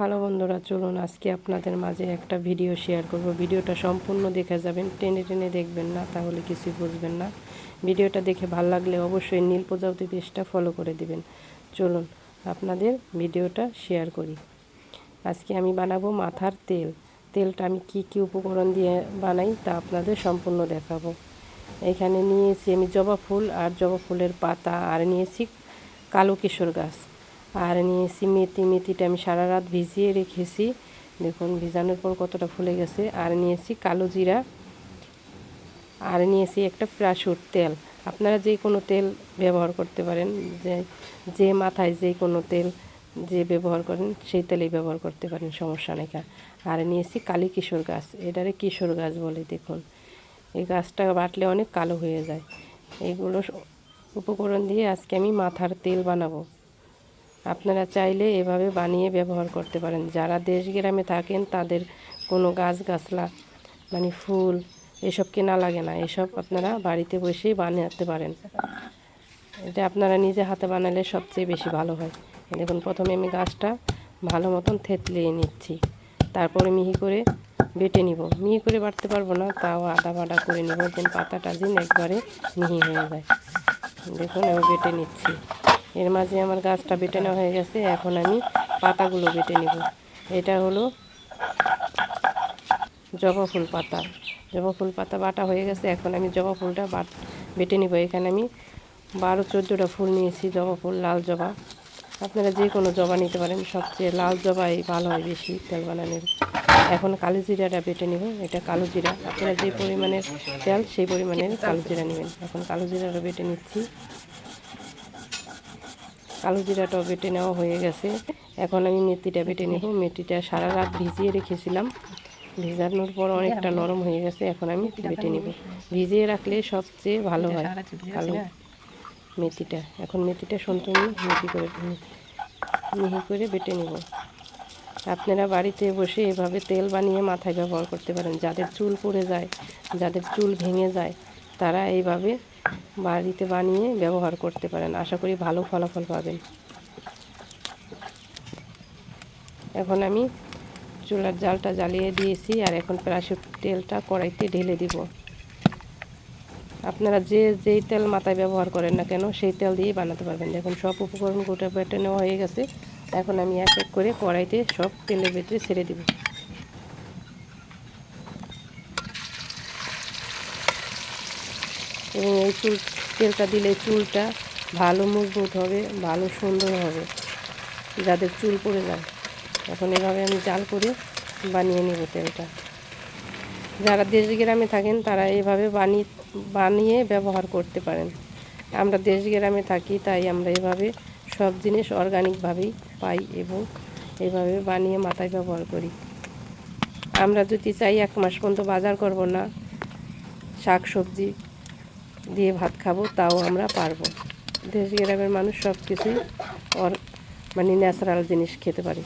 Hello বন্ধুরা, চলুন আজকে আপনাদের মাঝে একটা ভিডিও শেয়ার করব। ভিডিওটা সম্পূর্ণ দেখে যাবেন, টেনে টেনে দেখবেন না, তাহলে কিছুই বুঝবেন না। ভিডিওটা দেখে ভালো লাগলে অবশ্যই নীল প্রজাপতি পেজটা ফলো করে দিবেন। চলুন আপনাদের ভিডিওটা শেয়ার করি। আজকে আমি বানাবো মাথার তেল। তেলটা আমি কি কি উপকরণ দিয়ে বানাই তা আপনাদের সম্পূর্ণ দেখাবো। এখানে নিয়েছি আমি জবা ফুল আর জবা ফুলের পাতা, আর নিয়েছি কালো কিশোর গাছ। আর নিয়েছি মেথি মেথিটা আমি সারা রাত ভিজিয়ে রেখেছি। দেখুন, ভিজানোর পর কতটা ফুলে গেছে। আর নিয়েছি কালো জিরা। আর নিয়েছি একটা প্রাসুর তেল। আপনারা যে কোনো তেল ব্যবহার করতে পারেন। যে যে মাথায় যে কোনো তেল যে ব্যবহার করেন, সেই তেলেই ব্যবহার করতে পারেন, সমস্যা নেই আর নিয়েছি কালী কিশোর গাছ। এটারে কিশোর গাছ বলে, দেখুন। এই গাছটা বাটলে অনেক কালো হয়ে যায়। এইগুলো উপকরণ দিয়ে আজকে আমি মাথার তেল বানাবো। আপনারা চাইলে এভাবে বানিয়ে ব্যবহার করতে পারেন। যারা দেশ গ্রামে থাকেন, তাদের কোনো গাছ গাছলা মানে ফুল, এসব কেনা লাগে না। এসব আপনারা বাড়িতে বসেই বানাতে পারেন। এটা আপনারা নিজে হাতে বানালে সবচেয়ে বেশি ভালো হয়। দেখুন, প্রথমে আমি গাছটা ভালো মতন থেতলিয়ে নিচ্ছি। তারপরে মিহি করে বেটে নিব। মিহি করে বাটতে পারব না, তাও আদা বাটা করে নিব। দেন পাতাটা দিন একবারে মিহি হয়ে যায়। দেখুন, আমি বেটে নিচ্ছি। এর মাঝে আমার গাছটা বেটে নেওয়া হয়ে গেছে, এখন আমি পাতাগুলো বেটে নিব। এটা হলো জবা ফুল পাতা। জবা ফুল পাতা বাটা হয়ে গেছে, এখন আমি জবা ফুলটা বাট, বেটে নিব। এখানে আমি বারো, চোদ্দোটা ফুল নিয়েছি, জবা ফুল, লাল জবা। আপনারা যে কোনো জবা নিতে পারেন, সবচেয়ে লাল জবাই ভালো হয় বেশি তেল বানানোর। এখন কালো জিরাটা বেটে নেব, এটা কালো জিরা। আপনারা যে পরিমাণের তেল, সেই পরিমাণের কালো জিরা নেবেন। এখন কালো জিরাটা বেটে নিচ্ছি। কালো জিরাটাও বেটে নেওয়া হয়ে গেছে। এখন আমি মেথিটা বেটে নেব। মেথিটা সারা রাত ভিজিয়ে রেখেছিলাম। ভিজানোর পর অনেকটা নরম হয়ে গেছে। এখন আমি বেটে নেব। ভিজিয়ে রাখলে সবচেয়ে ভালো হয় কালো মেথিটা। এখন মেথিটা সন্তনি মেথি করে মিহি করে বেটে নেব। আপনারা বাড়িতে বসে এভাবে তেল বানিয়ে মাথায় ব্যবহার করতে পারেন। যাদের চুল পড়ে যায় যাদের চুল ভেঙে যায় তারা এইভাবে বাড়িতে বানিয়ে ব্যবহার করতে পারেন। আশা করি ভালো ফলাফল পাবেন। এখন আমি চুলার জালটা জ্বালিয়ে দিয়েছি আর এখন প্রাসুর তেলটা কড়াইতে ঢেলে দিব। আপনারা যে, যেই তেল মাথায় ব্যবহার করেন না কেন, সেই তেল দিয়েই বানাতে পারবেন। দেখুন, সব উপকরণ গোটা বেটে নেওয়া হয়ে গেছে। এখন আমি এক এক করে কড়াইতে সব তেলের ভেতরে ছেড়ে দিব। এবং এই চুল, তেলটা দিলে চুলটা ভালো মজবুত হবে, ভালো সুন্দর হবে, যাদের চুল পড়ে যায়। এখন এভাবে আমি জাল করে বানিয়ে নেব তেলটা। যারা দেশ গ্রামে থাকেন, তারা এভাবে বানিয়ে বানিয়ে ব্যবহার করতে পারেন। আমরা দেশ গ্রামে থাকি, তাই আমরা এভাবে সব জিনিস অর্গানিকভাবেই পাই এবং এভাবে বানিয়ে মাথায় ব্যবহার করি। আমরা যদি চাই এক মাস পর্যন্ত বাজার করব না শাক সবজি দিয়ে ভাত খাব, তাও আমরা পারব। দেশ গ্রামের মানুষ সব কিছুই অর মানে ন্যাচারাল জিনিস খেতে পারে।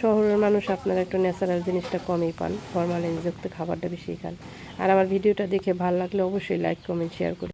শহরের মানুষ আপনারা একটু ন্যাচারাল জিনিসটা কমই পান ফরমালিনযুক্ত খাবারটা বেশি খান। আর আমার ভিডিওটা দেখে ভালো লাগলে অবশ্যই লাইক কমেন্ট শেয়ার করে